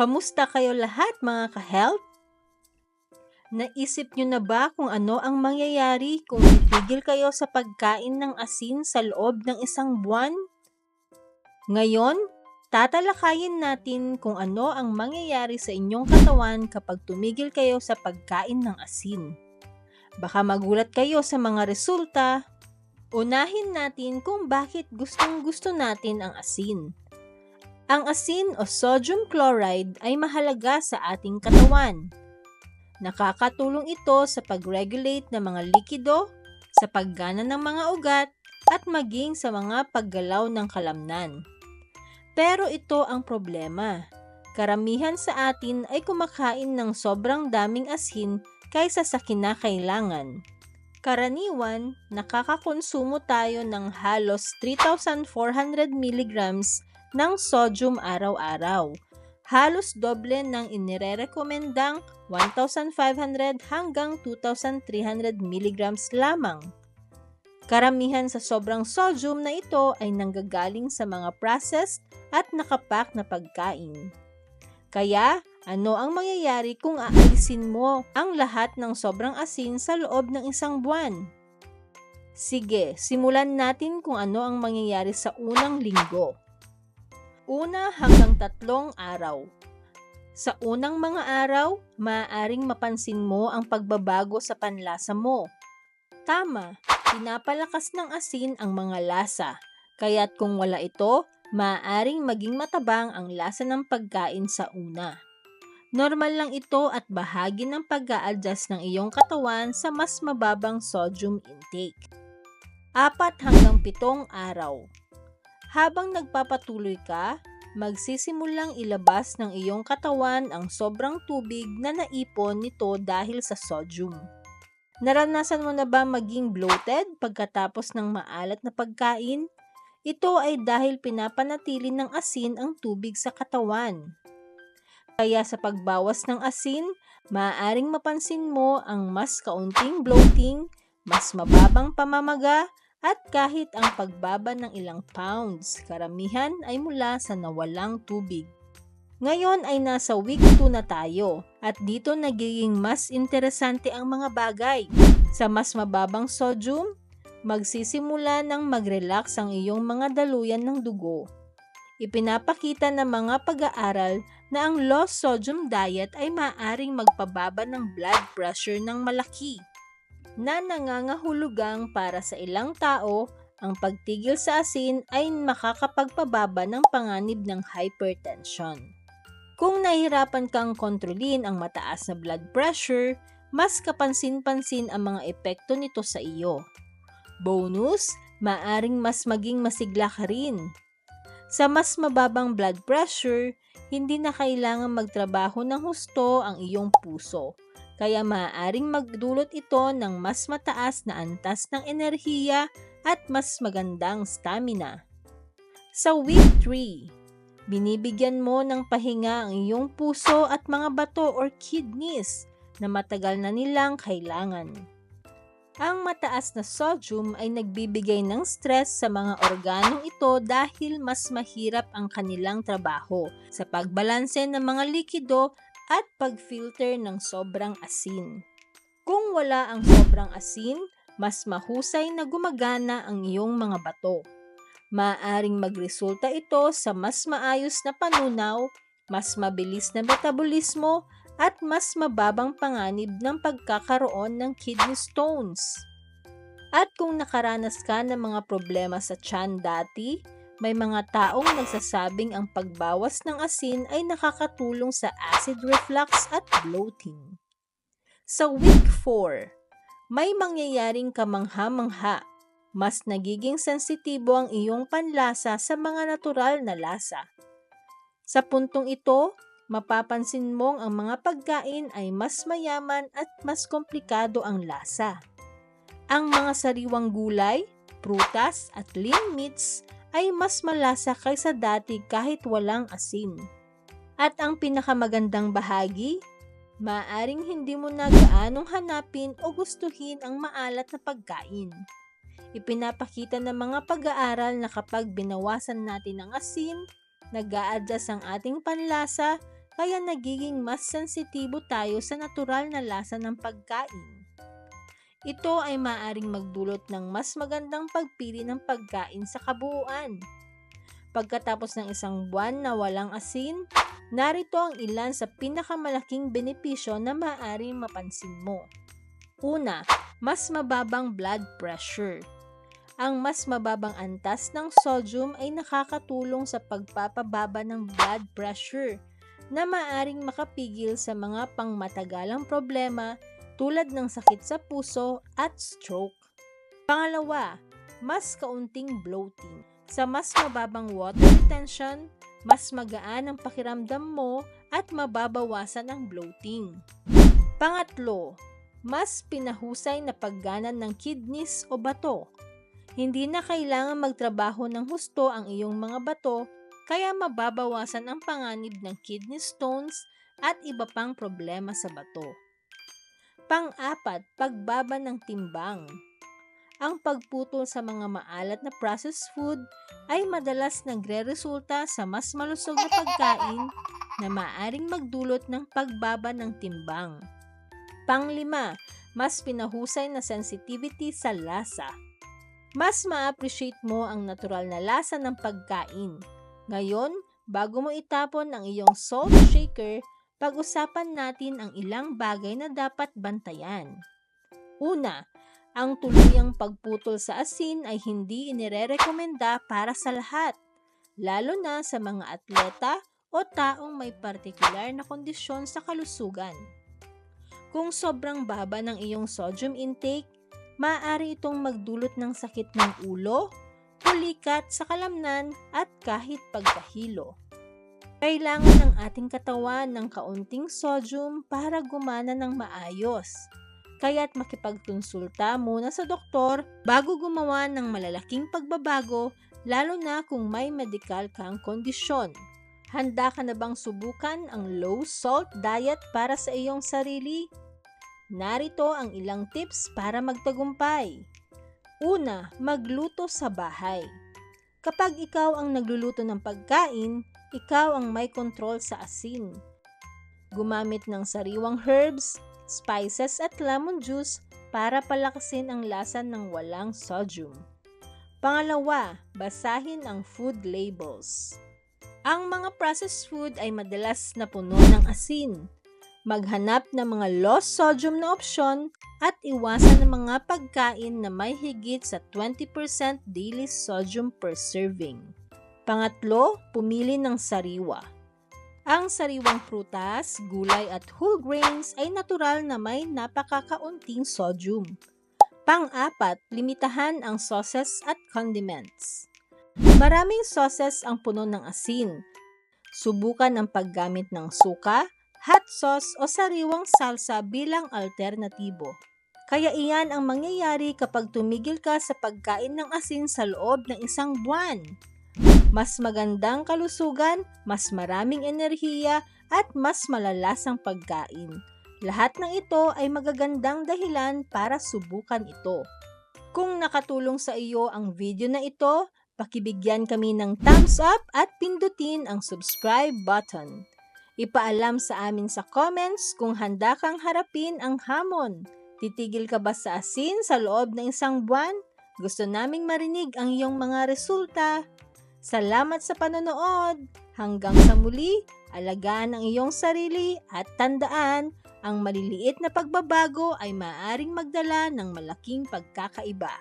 Kamusta kayo lahat mga ka-health? Naisip nyo na ba kung ano ang mangyayari kung titigil kayo sa pagkain ng asin sa loob ng isang buwan? Ngayon, tatalakayin natin kung ano ang mangyayari sa inyong katawan kapag tumigil kayo sa pagkain ng asin. Baka magulat kayo sa mga resulta. Unahin natin kung bakit gustong gusto natin ang asin. Ang asin o sodium chloride ay mahalaga sa ating katawan. Nakakatulong ito sa pag-regulate ng mga likido, sa paggana ng mga ugat, at maging sa mga paggalaw ng kalamnan. Pero ito ang problema. Karamihan sa atin ay kumakain ng sobrang daming asin kaysa sa kinakailangan. Karaniwan, nakakakonsumo tayo ng halos 3,400 mg ng sodium araw-araw. Halos doble ng inirerekomendang 1,500 hanggang 2,300 mg lamang. Karamihan sa sobrang sodium na ito ay nanggagaling sa mga processed at nakapak na pagkain. Kaya, ano ang mangyayari kung aalisin mo ang lahat ng sobrang asin sa loob ng isang buwan? Sige, simulan natin kung ano ang mangyayari sa unang linggo una hanggang tatlong araw. Sa unang mga araw, maaaring mapansin mo ang pagbabago sa panlasa mo. Tama, pinapalakas ng asin ang mga lasa, kaya't kung wala ito, maaaring maging matabang ang lasa ng pagkain sa una. Normal lang ito at bahagi ng pag adjust ng iyong katawan sa mas mababang sodium intake. Apat hanggang pitong araw. Habang nagpapatuloy ka, magsisimulang ilabas ng iyong katawan ang sobrang tubig na naipon nito dahil sa sodium. Naranasan mo na ba maging bloated pagkatapos ng maalat na pagkain? Ito ay dahil pinapanatili ng asin ang tubig sa katawan. Kaya sa pagbawas ng asin, maaaring mapansin mo ang mas kaunting bloating, mas mababang pamamaga, at kahit ang pagbaba ng ilang pounds, karamihan ay mula sa nawalang tubig. Ngayon ay nasa week 2 na tayo at dito nagiging mas interesante ang mga bagay. Sa mas mababang sodium, magsisimula ng mag-relax ang iyong mga daluyan ng dugo. Ipinapakita ng mga pag-aaral na ang low sodium diet ay maaring magpababa ng blood pressure ng malaki na nangangahulugang para sa ilang tao, ang pagtigil sa asin ay makakapagpababa ng panganib ng hypertension. Kung nahihirapan kang kontrolin ang mataas na blood pressure, mas kapansin-pansin ang mga epekto nito sa iyo. Bonus, maaring mas maging masigla ka rin. Sa mas mababang blood pressure, hindi na kailangan magtrabaho ng husto ang iyong puso kaya maaaring magdulot ito ng mas mataas na antas ng enerhiya at mas magandang stamina. Sa week 3, binibigyan mo ng pahinga ang iyong puso at mga bato or kidneys na matagal na nilang kailangan. Ang mataas na sodium ay nagbibigay ng stress sa mga organong ito dahil mas mahirap ang kanilang trabaho sa pagbalanse ng mga likido at pag-filter ng sobrang asin. Kung wala ang sobrang asin, mas mahusay na gumagana ang iyong mga bato. Maaring magresulta ito sa mas maayos na panunaw, mas mabilis na metabolismo, at mas mababang panganib ng pagkakaroon ng kidney stones. At kung nakaranas ka ng mga problema sa tiyan dati, may mga taong nagsasabing ang pagbawas ng asin ay nakakatulong sa acid reflux at bloating. Sa week 4, may mangyayaring kamangha-mangha. Mas nagiging sensitibo ang iyong panlasa sa mga natural na lasa. Sa puntong ito, mapapansin mong ang mga pagkain ay mas mayaman at mas komplikado ang lasa. Ang mga sariwang gulay, prutas at lean meats ay mas malasa kaysa dati kahit walang asin. At ang pinakamagandang bahagi, maaring hindi mo na gaanong hanapin o gustuhin ang maalat na pagkain. Ipinapakita ng mga pag-aaral na kapag binawasan natin ang asin, nag a ang ating panlasa kaya nagiging mas sensitibo tayo sa natural na lasa ng pagkain. Ito ay maaring magdulot ng mas magandang pagpili ng pagkain sa kabuuan. Pagkatapos ng isang buwan na walang asin, narito ang ilan sa pinakamalaking benepisyo na maaaring mapansin mo. Una, mas mababang blood pressure. Ang mas mababang antas ng sodium ay nakakatulong sa pagpapababa ng blood pressure na maaring makapigil sa mga pangmatagalang problema tulad ng sakit sa puso at stroke. Pangalawa, mas kaunting bloating. Sa mas mababang water retention, mas magaan ang pakiramdam mo at mababawasan ang bloating. Pangatlo, mas pinahusay na pagganan ng kidneys o bato. Hindi na kailangan magtrabaho ng husto ang iyong mga bato kaya mababawasan ang panganib ng kidney stones at iba pang problema sa bato. Pang-apat, pagbaba ng timbang. Ang pagputol sa mga maalat na processed food ay madalas nagre-resulta sa mas malusog na pagkain na maaring magdulot ng pagbaba ng timbang. Panglima, mas pinahusay na sensitivity sa lasa. Mas ma-appreciate mo ang natural na lasa ng pagkain ngayon, bago mo itapon ang iyong salt shaker, pag-usapan natin ang ilang bagay na dapat bantayan. Una, ang tuluyang pagputol sa asin ay hindi inirerekomenda para sa lahat, lalo na sa mga atleta o taong may partikular na kondisyon sa kalusugan. Kung sobrang baba ng iyong sodium intake, maaari itong magdulot ng sakit ng ulo, pulikat sa kalamnan at kahit pagkahilo. Kailangan ng ating katawan ng kaunting sodium para gumana ng maayos. Kaya't makipagkonsulta muna sa doktor bago gumawa ng malalaking pagbabago lalo na kung may medical kang kondisyon. Handa ka na bang subukan ang low salt diet para sa iyong sarili? Narito ang ilang tips para magtagumpay. Una, magluto sa bahay. Kapag ikaw ang nagluluto ng pagkain, ikaw ang may control sa asin. Gumamit ng sariwang herbs, spices at lemon juice para palakasin ang lasa ng walang sodium. Pangalawa, basahin ang food labels. Ang mga processed food ay madalas na puno ng asin, maghanap ng mga low sodium na opsyon at iwasan ng mga pagkain na may higit sa 20% daily sodium per serving. Pangatlo, pumili ng sariwa. Ang sariwang prutas, gulay at whole grains ay natural na may napakakaunting sodium. Pang-apat, limitahan ang sauces at condiments. Maraming sauces ang puno ng asin. Subukan ang paggamit ng suka, hot sauce o sariwang salsa bilang alternatibo. Kaya iyan ang mangyayari kapag tumigil ka sa pagkain ng asin sa loob ng isang buwan. Mas magandang kalusugan, mas maraming enerhiya, at mas malalasang pagkain. Lahat ng ito ay magagandang dahilan para subukan ito. Kung nakatulong sa iyo ang video na ito, pakibigyan kami ng thumbs up at pindutin ang subscribe button. Ipaalam sa amin sa comments kung handa kang harapin ang hamon. Titigil ka ba sa asin sa loob ng isang buwan? Gusto naming marinig ang iyong mga resulta. Salamat sa panonood. Hanggang sa muli, alagaan ang iyong sarili at tandaan, ang maliliit na pagbabago ay maaring magdala ng malaking pagkakaiba.